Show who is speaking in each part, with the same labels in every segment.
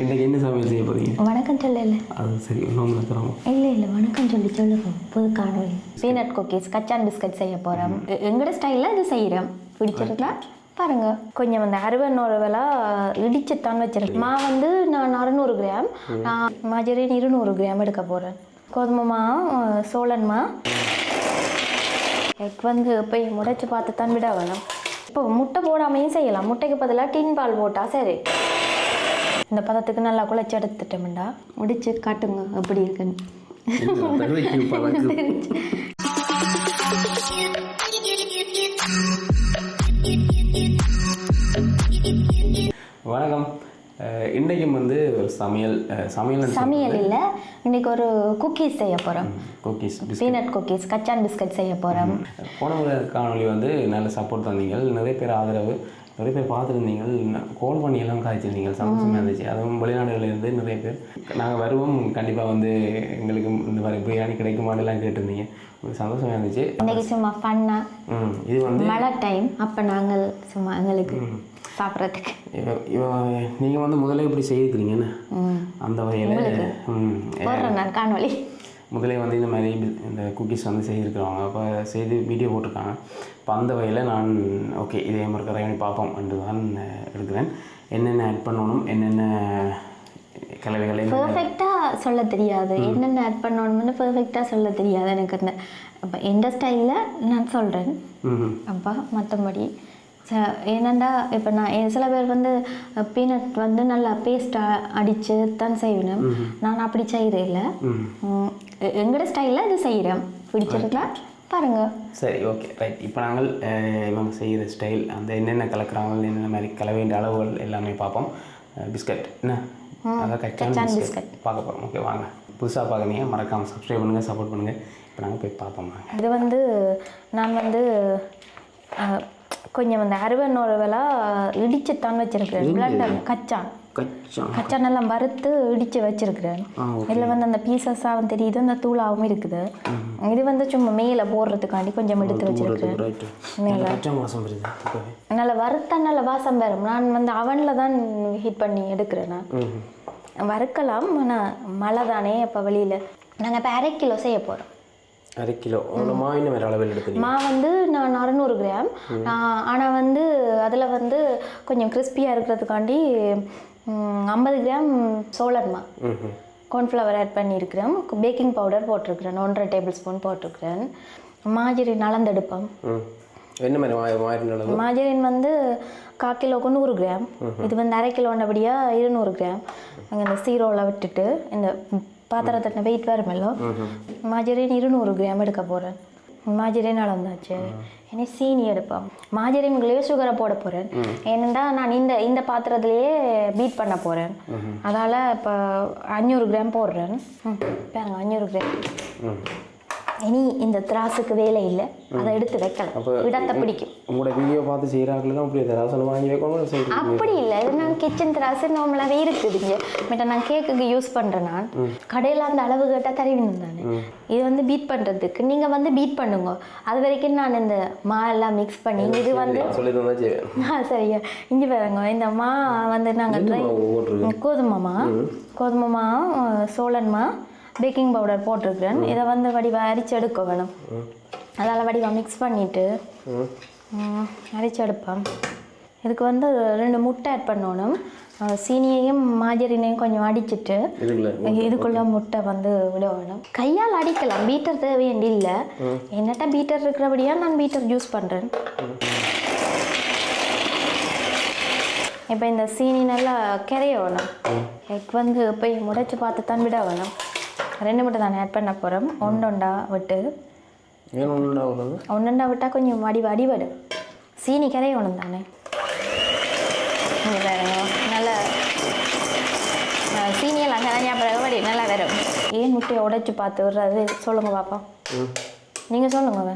Speaker 1: இன்றைக்கு என்ன சமையல் செய்ய போகிறீங்க
Speaker 2: வணக்கம் சொல்லல.
Speaker 1: அது சரி இன்னொன்று தரோம்
Speaker 2: இல்லை இல்லை வணக்கம் சொல்லி சொல்லுங்க புது காணொலி பீனட் குக்கீஸ் கச்சான் பிஸ்கட் செய்ய போகிறோம் எங்களோட ஸ்டைலில் இது செய்கிறோம் பிடிச்சிருக்கா பாருங்க. கொஞ்சம் வந்து அறுபது விலை இடிச்சுத்தான் வச்சிருக்கேன். மா வந்து நான் அறுநூறு கிராம் நான் மஜரின் இருநூறு கிராம் எடுக்க போகிறேன் கோதுமை மா சோளன் மா. எக் வந்து போய் முடைச்சு பார்த்து தான் விட வேணும். இப்போ முட்டை போடாமையும் செய்யலாம். முட்டைக்கு பதிலாக டின் பால் போட்டால் சரி. இந்த பதத்துக்கு நல்லா குழைச்சி எடுத்துட்டோம்டா. முடிச்சு காட்டுங்க எப்படி இருக்குன்னு.
Speaker 1: வணக்கம். இன்றைக்கும் வந்து ஒரு சமையல் சமையல்
Speaker 2: சமையல் இல்லை இன்னைக்கு ஒரு குக்கீஸ் செய்ய போகிறோம்
Speaker 1: குக்கீஸ்
Speaker 2: பீனட் குக்கீஸ் கச்சான் பிஸ்கட் செய்ய போகிறோம்
Speaker 1: போன காணொளி வந்து நல்ல சப்போர்ட் தந்தீங்க. நிறைய பேர் ஆதரவு. நிறைய பேர் பார்த்துருந்தீங்க. கால் பண்ணி எல்லாம் காய்ச்சிருந்தீங்க. சந்தோஷமாக இருந்துச்சு அதுவும் வெளிநாடுகளில் இருந்து நிறைய பேர். நாங்கள் வருவோம். கண்டிப்பாக வந்து எங்களுக்கு இந்த மாதிரி பிரியாணி கிடைக்குமாடெல்லாம் கேட்டிருந்தீங்க. ஒரு சந்தோஷமாக இருந்துச்சு.
Speaker 2: இன்னைக்கு சும்மா ஃபன்னாக
Speaker 1: ம் இது வந்து
Speaker 2: மழை டைம் அப்போ நாங்கள் சும்மா எங்களுக்கு சாப்பிட்றதுக்கு.
Speaker 1: நீங்கள் வந்து முதல்ல இப்படி செய்திருக்கிறீங்கன்னு? அந்த வகையில்
Speaker 2: காணொலி
Speaker 1: முதலே வந்து இந்த மாதிரி இந்த குக்கீஸ் வந்து செய்திருக்கிறவங்க. அப்போ செய்து வீடியோ போட்டிருக்காங்க. இப்போ அந்த வகையில் நான் ஓகே இதே மாதிரி பண்ணி பார்ப்போம் என்று தான் எடுக்கிறேன். என்னென்ன ஆட் பண்ணணும் என்னென்ன கலவைகளை
Speaker 2: பெர்ஃபெக்டாக சொல்ல தெரியாது. என்னென்ன ஆட் பண்ணணும்னு பெர்ஃபெக்டாக சொல்ல தெரியாது எனக்கு அந்த அப்போ எந்த ஸ்டைலில் நான் சொல்கிறேன் அப்பா மற்றபடி ஏனண்டா இப்போ நான் சில பேர் வந்து பீனட் வந்து நல்லா பேஸ்ட்டாக அடித்து தான் செய்வேன். நான் அப்படி செய்கிறேன் இல்லை எங்களோட ஸ்டைலில் இது செய்கிறேன் பிடிச்சிருக்கா பாருங்க.
Speaker 1: சரி ஓகே ரைட் இப்போ நாங்கள் இவங்க செய்கிற ஸ்டைல் அந்த என்னென்ன கலக்குறாங்க என்னென்ன மாதிரி கலவை வேண்டிய அளவுகள் எல்லாமே பார்ப்போம். பிஸ்கட் என்ன? அதான் கச்சான் பிஸ்கட் பார்க்க போகிறோம் ஓகே வாங்க. புதுசாக பார்க்குறீங்க மறக்காமல் சப்ஸ்கிரைப் பண்ணுங்கள் சப்போர்ட் பண்ணுங்கள் இப்போ நாங்கள் போய் பார்ப்போம் வாங்க.
Speaker 2: இது வந்து நான் வந்து கொஞ்சம் வந்து அறுபது விலை இடிச்சு தான் வச்சிருக்கிறேன் பிளண்டர் கச்சான்.
Speaker 1: கச்சான்.
Speaker 2: கச்சான் எல்லாம் வறுத்து இடித்து வச்சிருக்கிறேன் இதில் வந்து அந்த பீசஸாகவும் தெரியுது அந்த தூளாகவும் இருக்குது. இது வந்து சும்மா மேலே போடுறதுக்காண்டி கொஞ்சம் எடுத்து வச்சிருக்கிறேன்
Speaker 1: கச்சா
Speaker 2: நல்ல வறுத்தா நல்ல வாசம் வரும் நான் வந்து அவனில் தான் ஹீட் பண்ணி எடுக்கிறேன் நான். வறுக்கலாம் ஆனால் மழை தானே இப்போ வெளியில். நாங்கள் இப்போ அரை கிலோ செய்ய போகிறோம்
Speaker 1: அரை கிலோ. அவ்வளோ மாவின வேறு அளவில் எடுத்துனீங்க
Speaker 2: மா வந்து நான் அறநூறு கிராம். ஆனால் வந்து அதில் வந்து கொஞ்சம் கிறிஸ்பியாக இருக்கிறதுக்காண்டி ஐம்பது கிராம் சோளர் மா.
Speaker 1: ம் ம்
Speaker 2: கார்ன்ஃப்ளவர் ஆட் பண்ணியிருக்கிறேன் பேக்கிங் பவுடர் போட்டிருக்கிறேன். ஒன்றரை டேபிள் ஸ்பூன் போட்டிருக்கிறேன். மாஜரி நலந்தெடுப்போம்.
Speaker 1: என்ன மாதிரி
Speaker 2: மாஜரின் வந்து கால் கிலோக்கு நூறு கிராம். இது வந்து அரை கிலோண்டபடியாக இருநூறு கிராம். அங்கே இந்த சீரோவில் விட்டுட்டு இந்த பாத்திரத்தின வெயிட் வருமல்லோ மாஜரின் இருநூறு கிராம் எடுக்க போகிறேன் மாஜரின் அளந்தாச்சு இனி சீனி எடுப்போம். மாஜரின்குள்ளேயே சுகரை போட போகிறேன் ஏனெண்டா நான் இந்த இந்த பாத்திரத்திலேயே பீட் பண்ண போகிறேன் அதால் இப்போ அஞ்சூறு கிராம் போடுறேன். ம், பாருங்க அஞ்சூறு கிராம் இனி இந்த திராசுக்கு வேலை இல்லை. அதை எடுத்து வைக்கலாம். இடத்தை பிடிக்கும்.
Speaker 1: உங்களோட வீடியோ பார்த்து செய்கிறாங்களா அப்படி ஏதாவது வாங்கி வைக்கணும்?
Speaker 2: அப்படி இல்லை. நான் கிச்சன் திராசு நார்மலாகவே இருக்குதுங்க பட் நான் கேக்குக்கு யூஸ் பண்ணுறேன் நான். கடையில் அந்த அளவு கேட்டால் தருவீங்க தானே. இது வந்து பீட் பண்ணுறதுக்கு நீங்கள் வந்து பீட் பண்ணுங்க. அது வரைக்கும் நான் இந்த மா எல்லாம் மிக்ஸ் பண்ணி இது வந்து ஆ சரியா இங்கே பாருங்க. இந்த மா வந்து நாங்கள் ட்ரை கோதுமைமா கோதுமைமா சோளன்மா பேக்கிங் பவுடர் போட்டிருக்கிறேன். இதை வந்து வடிவா அரிச்சு எடுக்க வேணும். அதால் வடிவா மிக்ஸ் பண்ணிவிட்டு அரிச்சு எடுப்பேன் இதுக்கு வந்து ரெண்டு முட்டை ஆட் பண்ணணும். சீனியையும் மாஜரினையும் கொஞ்சம் அடிச்சிட்டு
Speaker 1: இதுக்குள்ள
Speaker 2: இதுக்குள்ள முட்டை வந்து விட வேணும். கையால் அடிக்கலாம் பீட்டர் தேவையண்டி இல்லை. என்னட்ட பீட்டர் இருக்கிறபடியா நான் பீட்டர் யூஸ் பண்ணுறேன் இப்போ இந்த சீனி நல்லா கரைய வேணும் எக் வந்து போய் முடைச்சு பார்த்து தான் விட வேணும். ரெண்டு முட்டை தானே ஆட் பண்ண போகிறோம் ஒன்றொண்டா விட்டு.
Speaker 1: ஏன் ஒன்றுண்டா வருது
Speaker 2: ஒன்றொண்டா விட்டால் கொஞ்சம் வடி வடிவடு சீனி கரைய வேணும் தானே. நல்லா சீனியெல்லாம் கரைஞ்சா பிறகு வடி நல்லா வரும். ஏன் முட்டையை உடைச்சு பார்த்து விடுறது? சொல்லுங்க பாப்பா. நீங்கள் சொல்லுங்க.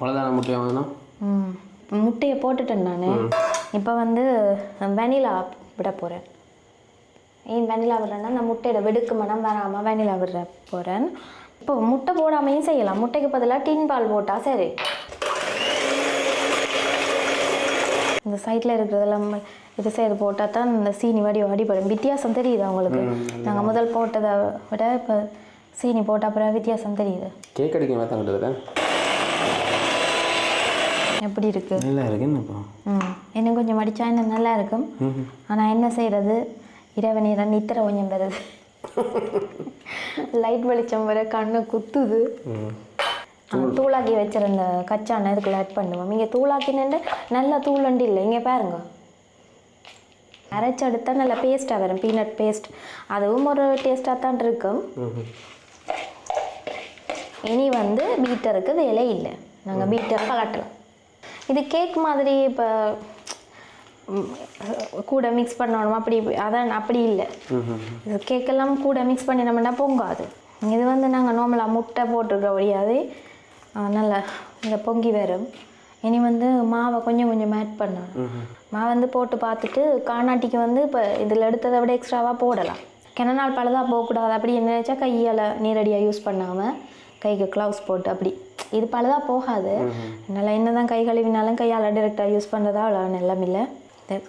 Speaker 1: பலதான முட்டையாக வேணும்?
Speaker 2: ம். முட்டையை போட்டுட்டேன் நான். இப்போ வந்து வெனிலா விட போகிறேன் ஏன் வெனிலா விடுறேன்னா அந்த முட்டையோட வெடுக்கு மனம் வராமல் வெனிலா விட போகிறேன் இப்போ முட்டை போடாமையும் செய்யலாம். முட்டைக்கு பதிலாக டின் பால் போட்டால் சரி. இந்த சைடில் இருக்கிறதெல்லாம் இது செய்து போட்டால் தான் இந்த சீனி வடி அடிப்படும் வித்தியாசம் தெரியுது அவங்களுக்கு நாங்கள் முதல் போட்டதை விட இப்போ சீனி போட்ட அப்புறம் வித்தியாசம் தெரியுது.
Speaker 1: கேக் அடிக்க தான்
Speaker 2: எப்படி இருக்குது
Speaker 1: நல்லா
Speaker 2: ம் இன்னும் கொஞ்சம் மடித்தா இன்னும் நல்லா இருக்கும். ஆனால் என்ன செய்கிறது இரவு நேரம் நித்திர கொஞ்சம் வருது லைட் வெளிச்சம் வர கண்ணு குத்துது. தூளாக்கி வச்சிருந்த கச்சான இதுக்குள்ள ஆட் பண்ணுவோம். இங்கே தூளாக்கினு நல்ல தூளண்டு இல்லை. இங்கே பாருங்க. அரைச்சு எடுத்தா நல்ல பேஸ்ட்டாக வரும். பீனட் பேஸ்ட் அதுவும் ஒரு டேஸ்ட்டாக தான் இருக்கும் இனி வந்து பீட்டருக்கு வேலை இல்லை. நாங்கள் பீட்டர் கலட்டலாம் இது கேக் மாதிரி இப்போ கூட மிக்ஸ் பண்ணணும். அப்படி அதான் அப்படி இல்லை. கேக்கெல்லாம் கூட மிக்ஸ் பண்ணினோம்னா பொங்காது. இது வந்து நாங்கள் நார்மலாக முட்டை போட்டிருக்க முடியாது நல்லா இந்த பொங்கி வரும். இனி வந்து மாவை கொஞ்சம் கொஞ்சம் ஆட் பண்ணணும். மாவு வந்து போட்டு பார்த்துட்டு காணாட்டிக்கு வந்து இப்போ இதில் எடுத்ததை விட எக்ஸ்ட்ராவாக போடலாம். கிண நாள் பழுதாக போகக்கூடாது. அப்படி நினைச்சா கையால் நேரடியாக யூஸ் பண்ணாமல் கைக்கு க்ளவுஸ் போட்டு அப்படி. இது பழுதாக போகாது. நல்லா என்ன தான் கை கழுவினாலும் கையால் டைரெக்டாக யூஸ் பண்ணுறதா அவ்வளோ நல்லம் இல்லை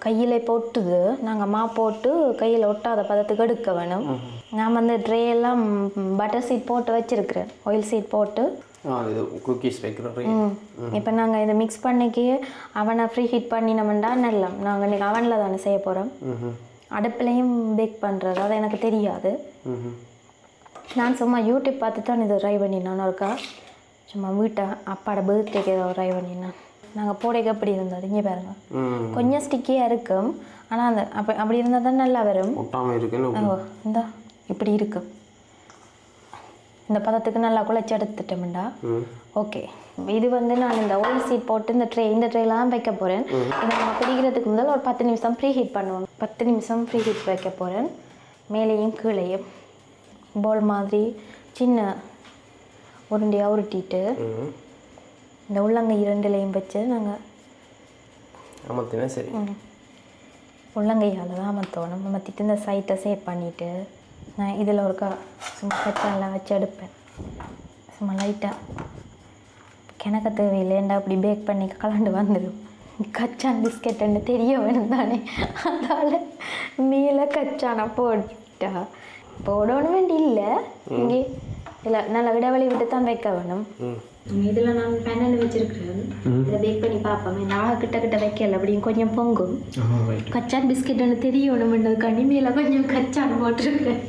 Speaker 2: கையில் போட்டுது. நாங்கள் மா போட்டு கையில் ஒட்டாத பதத்துக்கு எடுக்க வேணும். நான் வந்து ட்ரே எல்லாம் பட்டர் சீட் போட்டு வச்சிருக்கிறேன். ஆயில் சீட் போட்டு.
Speaker 1: குக்கீஸ்
Speaker 2: இப்போ நாங்கள் இதை மிக்ஸ் பண்ணிக்கி அவனை ஃப்ரீ ஹீட் பண்ணினோம்டா நல்லம். நாங்கள் இன்றைக்கி அவனில் தானே செய்ய போகிறோம் அடுப்புலையும் பேக் பண்ணுறது அது எனக்கு தெரியாது. நான் சும்மா யூடியூப் பார்த்து தான் இதை ட்ரை பண்ணினேன். ஒருக்கா சும்மா வீட்டை அப்பாட பர்த்டேக்கு ஏதோ ட்ரை பண்ணினேன். நாங்கள் போடைக்கு அப்படி இருந்தது. இங்கே பாருங்க. கொஞ்சம் ஸ்டிக்கியாக இருக்கும். ஆனால் அந்த அப்படி அப்படி இருந்தால் தான் நல்லா வரும். ஓ இந்த இப்படி இருக்கும் இந்த பதத்துக்கு நல்லா குழைச்சி எடுத்துட்டோம்டா. ஓகே. இது வந்து நான் இந்த oil சீட் போட்டு இந்த ட்ரே இந்த ட்ரேல தான் வைக்க போகிறேன் இதை நம்ம பிடிக்கிறதுக்கு முதல்ல ஒரு பத்து நிமிஷம் ப்ரீ ஹீட் பண்ணுவோம் பத்து நிமிஷம் ப்ரீ ஹீட் வைக்க போகிறேன் மேலேயும் கீழேயும். போல் மாதிரி சின்ன உருண்டையாக உருட்டிட்டு. இந்த உள்ளங்கை இரண்டுலையும் வச்சு நாங்கள்
Speaker 1: அமர்த்தினா சரி.
Speaker 2: உள்ளங்கையால் தான் அமர்த்தணும். அமர்த்திட்டு இந்த சைட்டை சேவ் பண்ணிவிட்டு நான் இதில் ஒரு க சும்மா கச்சாலாம் வச்சு எடுப்பேன் சும்மா லைட்டாக கிணக்க தேவையில்லைண்டா அப்படி பேக் பண்ணி கலண்டு வந்துடும் கச்சான் பிஸ்கெட்டுன்னு தெரிய வேணும் தானே அதால் மேலே கச்சானை போட்டா போடணும் வேண்டி இல்லை. இங்கே இல்லை நல்ல இடைவெளி விட்டு தான் வைக்க வேணும்.
Speaker 1: ம்.
Speaker 2: இதில் நான் பேனல் வச்சிருக்கிறேன். இதை பேக் பண்ணி பார்ப்போம். நான் கிட்ட கிட்ட வைக்கல அப்படியும் கொஞ்சம் பொங்கும். கச்சான் பிஸ்கெட்னு தெரியணும்ன்றதுக்காண்டி மேலே கொஞ்சம் கச்சான் போட்டிருக்கேன்.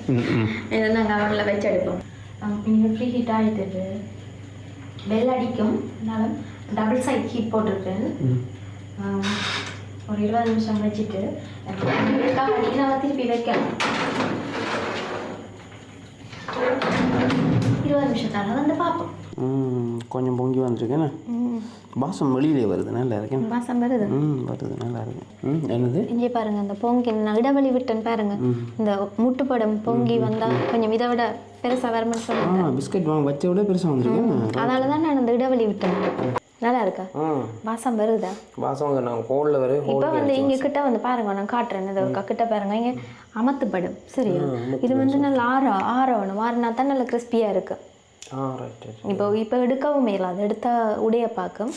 Speaker 2: இதை நாங்கள் அவனில் வச்சு எடுப்போம். நீங்கள் ஃப்ரீ ஹீட் ஆகிட்டு பெல் அடிக்கும். அதனால டபுள் சைட் ஹீட் போட்டிருக்கேன். ஒரு இருபது நிமிஷம் வச்சுட்டு நான் திருப்பி வைக்கலாம். இருபது நிமிஷத்தால வந்து பார்ப்போம்.
Speaker 1: கொஞ்சம் பொங்கி வந்துருக்கேண்ணே வாசம் வெளியிலே வருது நல்லா இருக்கேன்
Speaker 2: மாதம் வருது.
Speaker 1: ம் வருது நல்லா இருக்கு. ம் என்னது?
Speaker 2: இங்கே பாருங்க அந்த பொங்கி நான் இடைவெளி விட்டேன் பாருங்க. இந்த முட்டுப்படம் பொங்கி வந்தா கொஞ்சம் இதை விட பெருசா வரும்னு
Speaker 1: ஆ
Speaker 2: சொல்லுங்க
Speaker 1: பிஸ்கட் வாங்க வச்ச விட பெருசாக வந்துருக்கேன்
Speaker 2: அதனால தான் நான் அந்த இடைவெளி விட்டேன். நல்லா இருக்கா வாசம் வருதா?
Speaker 1: வாசம் நாங்கள் ஹோலில் வர ஹோல்
Speaker 2: இப்போ வந்து இங்க கிட்ட வந்து பாருங்க நான் காட்டுறேன். இது கிட்ட பாருங்க. இங்க அமத்துப்படும். சரியா இது வந்து நல்லா ஆற ஆறணும் ஆறுனா தான் நல்லா கிறிஸ்பியா இருக்கு.
Speaker 1: ஆ ரைட் ரைட்
Speaker 2: இப்போ இப்போ எடுக்கவும் இயலாது எடுத்தா உடைய பார்க்கும்.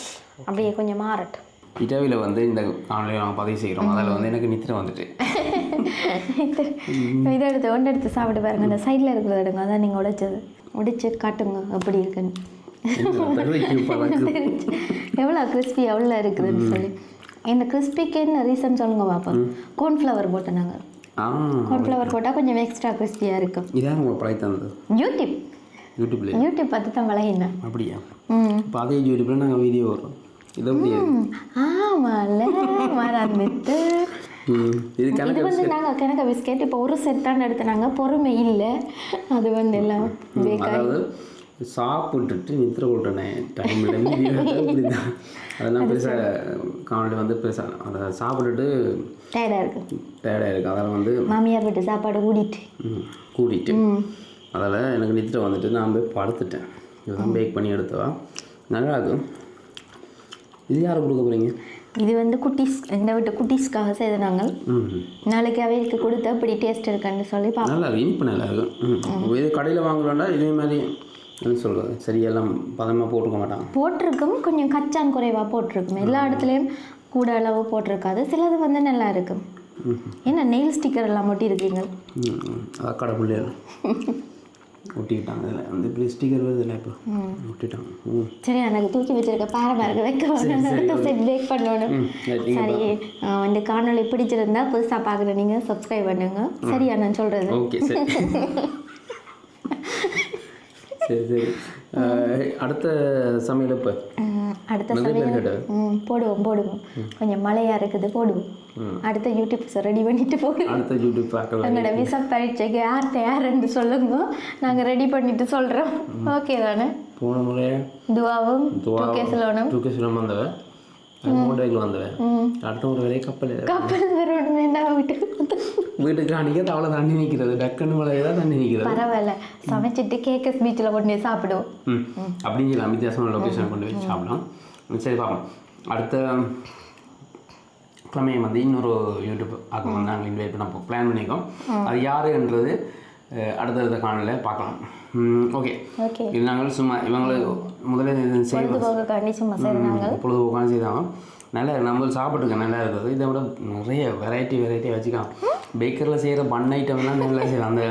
Speaker 2: அப்படியே கொஞ்சம் மாறட்டும்.
Speaker 1: இட்டாவியில் வந்து இந்த காணொலியை நாங்கள் பதிவு செய்கிறோம். அதில் வந்து எனக்கு நித்திரை வந்துட்டு.
Speaker 2: இதை எடுத்து ஒன்று எடுத்து சாப்பிட்டு பாருங்க. அந்த சைடில் இருக்கிறத எடுங்க. அதான் நீங்கள் உடைச்சது. உடைச்சு காட்டுங்க. எப்படி இருக்குன்னு. எவ்வளோ கிறிஸ்பி எவ்வளோ இருக்குதுன்னு சொல்லி. இந்த கிறிஸ்பிக்கு என்ன ரீசன் சொல்லுங்க பாப்போம். கோர்ன்ஃப்ளவர் போட்டேன் நாங்கள்
Speaker 1: ஆ
Speaker 2: கார்ன்ஃப்ளவர் போட்டால் கொஞ்சம் எக்ஸ்ட்ரா கிறிஸ்பியாக இருக்கும்.
Speaker 1: இதான் உங்களுக்கு பழகி தந்தது
Speaker 2: யூடியூப்
Speaker 1: யூடியூப்ல
Speaker 2: யூடியூப் பார்த்து தான் பழகினேன்.
Speaker 1: அப்படியா? இப்போ அதே யூடியூப்ல நாங்கள் வீடியோ வரும். இது அப்படியா
Speaker 2: ம், ஆமால மறந்துட்டு
Speaker 1: இது
Speaker 2: வந்து நாங்கள் கிணக்க பிஸ்கெட் இப்போ ஒரு செட் தான் எடுத்துனாங்க பொறுமை இல்லை. அது வந்து எல்லாம்
Speaker 1: சாப்பிட்டுட்டு நித்திர கொள்றனே. டைம் இல்லை மீதி இப்படி தான் அதெல்லாம் பெருசாக காணொலி வந்து பெருசாக அதை சாப்பிட்டுட்டு
Speaker 2: டயர்டாக இருக்கு.
Speaker 1: டயர்டாக இருக்குது அதெல்லாம் வந்து
Speaker 2: மாமியார் வீட்டு சாப்பாடு கூட்டிட்டு.
Speaker 1: கூட்டிட்டு. அதில் எனக்கு நித்திரை வந்துட்டு நான் போய் படுத்துட்டேன். இதுதான் பேக் பண்ணி எடுத்தவா? நல்லா இருக்கும் இது யாருக்கு கொடுக்க போகிறீங்க
Speaker 2: இது வந்து குட்டீஸ் எங்கள் வீட்டு குட்டீஸ்க்காக செய்த நாங்கள் நாளைக்கு அவைக்கு கொடுத்து அப்படி டேஸ்ட் இருக்குன்னு சொல்லி பார்ப்போம்
Speaker 1: நல்லா இருக்கும் இனிப்பு நல்லா இருக்கும் இது கடையில் வாங்கலாம்டா இதே மாதிரி என்ன சொல்கிறது சரியெல்லாம் பதமாக போட்டுக்க மாட்டாங்க.
Speaker 2: போட்டிருக்கும். கொஞ்சம் கச்சான் குறைவாக போட்டிருக்கும். எல்லா இடத்துலையும் கூட அளவு போட்டிருக்காது. சிலது வந்து நல்லா இருக்கும். என்ன நெயில் ஸ்டிக்கர் எல்லாம் ஒட்டி இருக்கீங்க
Speaker 1: அதான் கடை பிள்ளைகள். ஒட்டிக்கிட்டாங்க இதில். வந்து இப்படி ஸ்டிக்கர் வருது இல்லை இப்போ. ஒட்டிட்டாங்க.
Speaker 2: சரி எனக்கு தூக்கி வச்சிருக்க பாரம்பரிய வைக்க பேக் பண்ணணும்.
Speaker 1: சரி
Speaker 2: இந்த காணொளி பிடிச்சிருந்தா புதுசாக பார்க்குற நீங்கள் சப்ஸ்கிரைப் பண்ணுங்க. சரியா நான் சொல்கிறது
Speaker 1: ஓகே சரி சரி. அடுத்த சமையல் இப்போ
Speaker 2: அடுத்த ம் போடுவோம் போடுவோம். கொஞ்சம் மழையாக இருக்குது போடுவோம். அடுத்த யூடியூப் ரெடி பண்ணிட்டு போடுவோம்
Speaker 1: அடுத்த யூடியூப் பார்க்கலாம்.
Speaker 2: எங்களோட விசா பரீட்சைக்கு யார் யாருன்னு சொல்லுங்க. நாங்கள் ரெடி பண்ணிட்டு சொல்கிறோம் ஓகே தானே?
Speaker 1: போன முறை
Speaker 2: துவாவும் கேஸ்லோனும்
Speaker 1: டூ கே சுலம் வந்தவ? மோட்டரில் வந்தவ? அடுத்த முறை வரையும் கப்பல்
Speaker 2: கப்பல் வரணும் என்ன வந்து.
Speaker 1: வீட்டுக்கு அன்றைக்கி தவளை தண்ணி நிற்கிறது டக்குன்னு தான் தண்ணி நிற்கிறது
Speaker 2: பரவாயில்ல. சமைச்சிட்டு கேக்கஸ் பீச்சில் கொண்டு போய் சாப்பிடுவோம்.
Speaker 1: அப்படின்னு சொல்லலாம் வித்தியாசமான லொக்கேஷன் கொண்டு போய் சாப்பிடலாம். சரி பார்ப்போம். அடுத்த கிழமையை வந்து இன்னொரு யூடியூப் ஆக்கம் வந்து நாங்கள் இன்வைட் பண்ண பிளான் பண்ணியிருக்கோம். அது யாருன்றது அடுத்தடுத்த காணொலியில் பார்க்கலாம். ஓகே.
Speaker 2: ஓகே.
Speaker 1: இது நாங்கள் சும்மா இவங்களை முதல்ல
Speaker 2: பொழுதுபோக்குக்காண்டி சும்மா செய்கிறாங்க
Speaker 1: பொழுது உட்காந்து செய்தாங்க நல்லா நம்ம சாப்பிட்ருக்க நல்லா இருக்குது. இதை விட நிறைய வெரைட்டி வெரைட்டியாக வச்சுக்கலாம். பேக்கரில் செய்கிற பன் ஐட்டம்லாம் நல்லா செய்யலாம். அந்த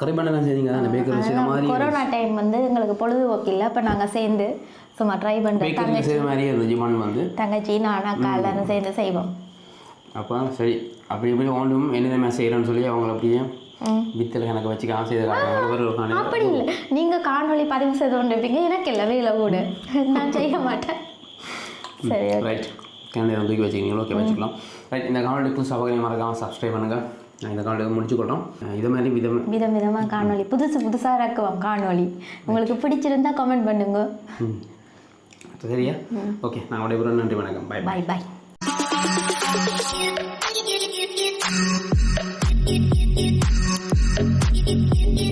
Speaker 1: கறி பண்ணலாம் செய்தீங்க அந்த பேக்கரில் செய்கிற மாதிரி
Speaker 2: கொரோனா டைம் வந்து எங்களுக்கு பொழுதுபோக்கு இல்லை. அப்போ நாங்கள் சேர்ந்து சும்மா ட்ரை பண்ணுறோம்
Speaker 1: பேக்கரியில் செய்கிற மாதிரியே இருந்துச்சு மண் வந்து.
Speaker 2: தங்கச்சி நான் அக்கா எல்லாரும் சேர்ந்து செய்வோம்.
Speaker 1: அப்போ சரி. அப்படி இப்படி ஓண்டும் என்னதான் செய்கிறேன்னு சொல்லி அவங்கள அப்படியே. வித்தில் எனக்கு வச்சு காசு.
Speaker 2: அப்படி இல்லை. நீங்கள் காணொளி பதிவு செய்து கொண்டு இருப்பீங்க எனக்கு இல்லை. வேலை கூட நான் செய்ய மாட்டேன். சரி
Speaker 1: ரைட் கேண்டில் தூக்கி வச்சுக்கிங்களோ ஓகே வச்சுக்கலாம். ரைட் இந்த காணொலிக்கு சபகரியம் மறக்காமல் சப்ஸ்கிரைப் பண்ணுங்கள் நான் இந்த காணொலியை முடிச்சுக்கொள்கிறோம் இது மாதிரி விதம்
Speaker 2: விதம் விதமாக காணொளி புதுசு புதுசாக இறக்குவோம் காணொளி. உங்களுக்கு பிடிச்சிருந்தா கமெண்ட் பண்ணுங்க.
Speaker 1: சரியா? ஓகே நான் விடைபெறும் நன்றி வணக்கம். பை
Speaker 2: பாய் பாய்